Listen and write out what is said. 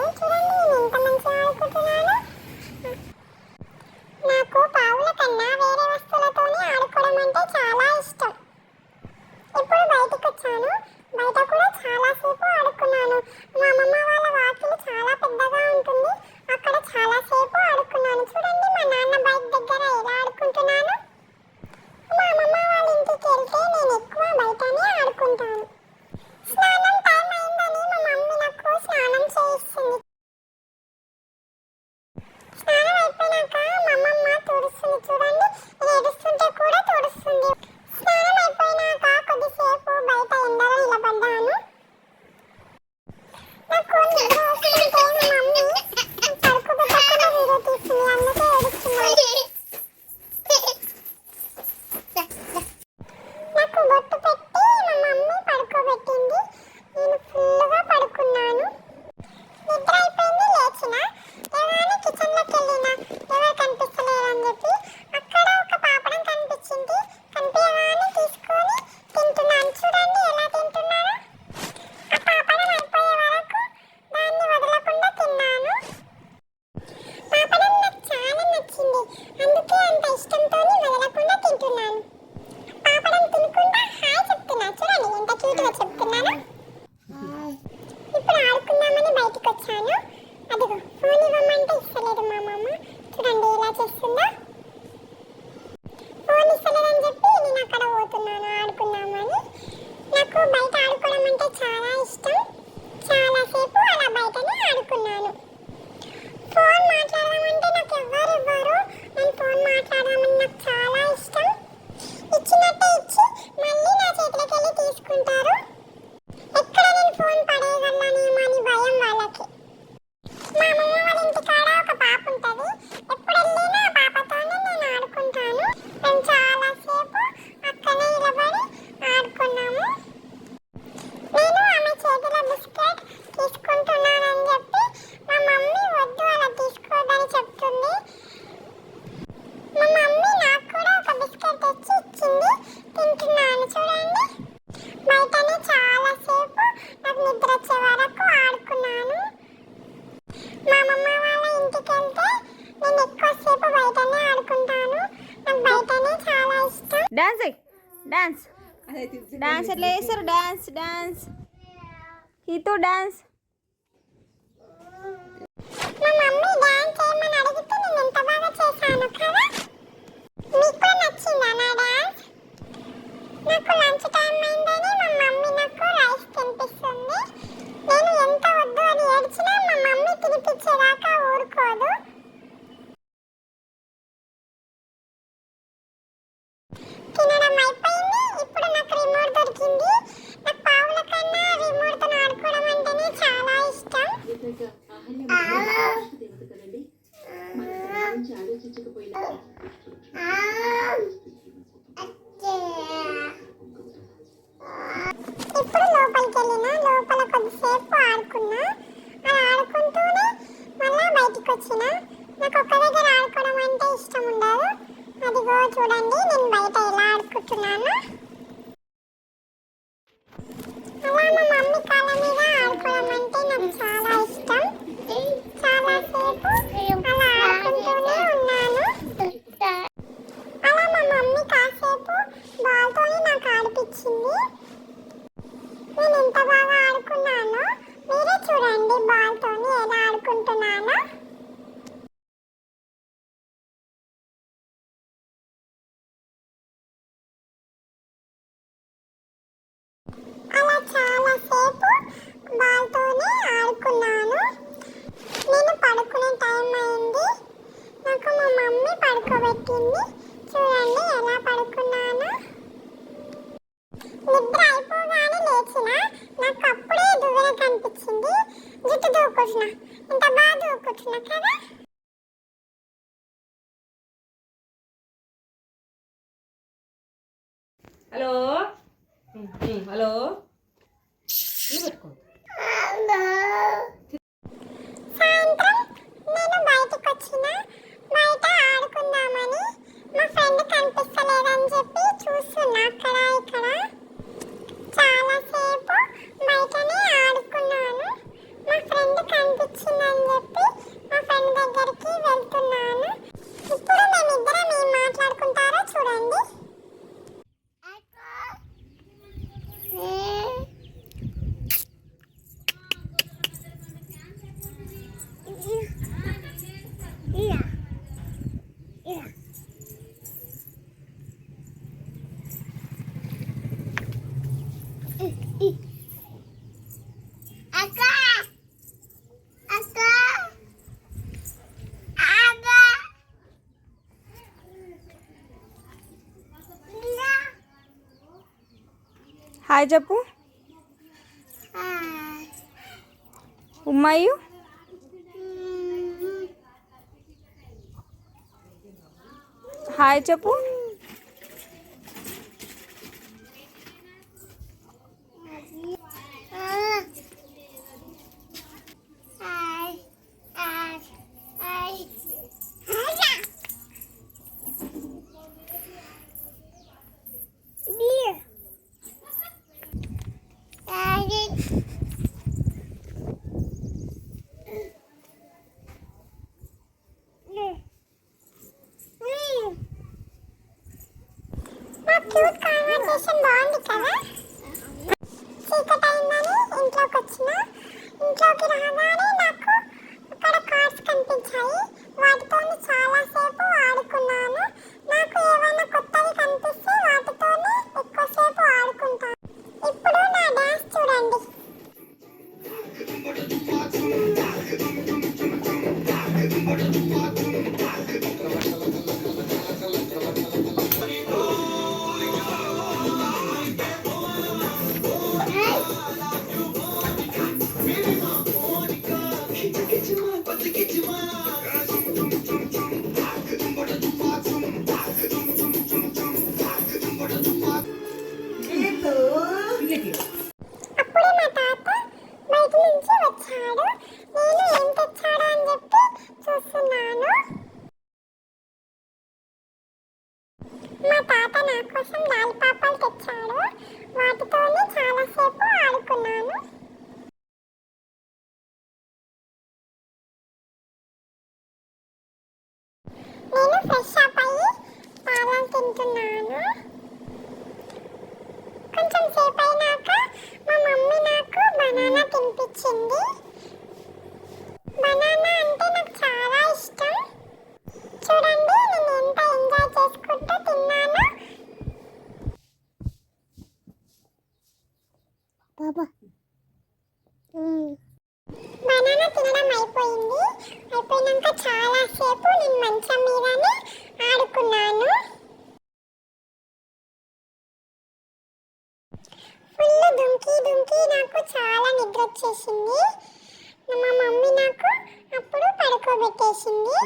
本当だね to the వచ్చాను ఇప్పుడు ఆడుకుందామని బయటికి వచ్చాను. అదిగో ఫోన్ ఇవ్వమంటే ఇస్తలేదు మా మామ. చూడండి ఇలా చేస్తుందా? ఫోన్ ఇస్తలేదని చెప్పి నేను అక్కడ పోతున్నాను ఆడుకుందామని. నాకు బయట ఆడుకోవడం అంటే చాలా ఇష్టం. చాలా డాన్స్ డాన్స్ డాన్స్ ఎట్లా చేస్తారు? డాన్స్ డాన్స్ హీతో డాన్స్ నచ్చిందా నా డాన్స్ పడుకునే టైం అయింది. నాకు మా మమ్మీ పడుకోబెట్టింది. చూడండి ఎలా పడుకున్నాను. నిద్ర అయిపోగానే లేచిన. నాకు అప్పుడే దువ్వెన కనిపించింది. జుట్టు దూకుచున్నా ఇంత బాగా దూకుచున్నా కదా. హలో? హలో? పెట్టుకోండి వచ్చిన బయట ఆడుకుందామని మా ఫ్రెండ్ కనిపిస్తలేదని చెప్పి చూస్తున్నా అక్కడ. हाय जपू उमायू हाय चपू క్యూట్ కాన్వర్సేషన్ బాగుంది కదా? చీకటి అయిందని ఇంట్లోకి వచ్చిన ఇంట్లోకి రాగానే నాకు అక్కడ కార్డ్స్ కనిపించాయి. వాటితో చాలాసేపు ఆడుకున్నాను. నాకు ఏమైనా కొత్తవి కనిపి తింటున్నాను కొంచెం సేపు అయినాక మా మమ్మీ నాకు బనానా తినిపించింది. బనానా చాలా వచ్చేసింది. మా మమ్మీ నాకు అప్పుడు పడుకోబెట్టేసింది.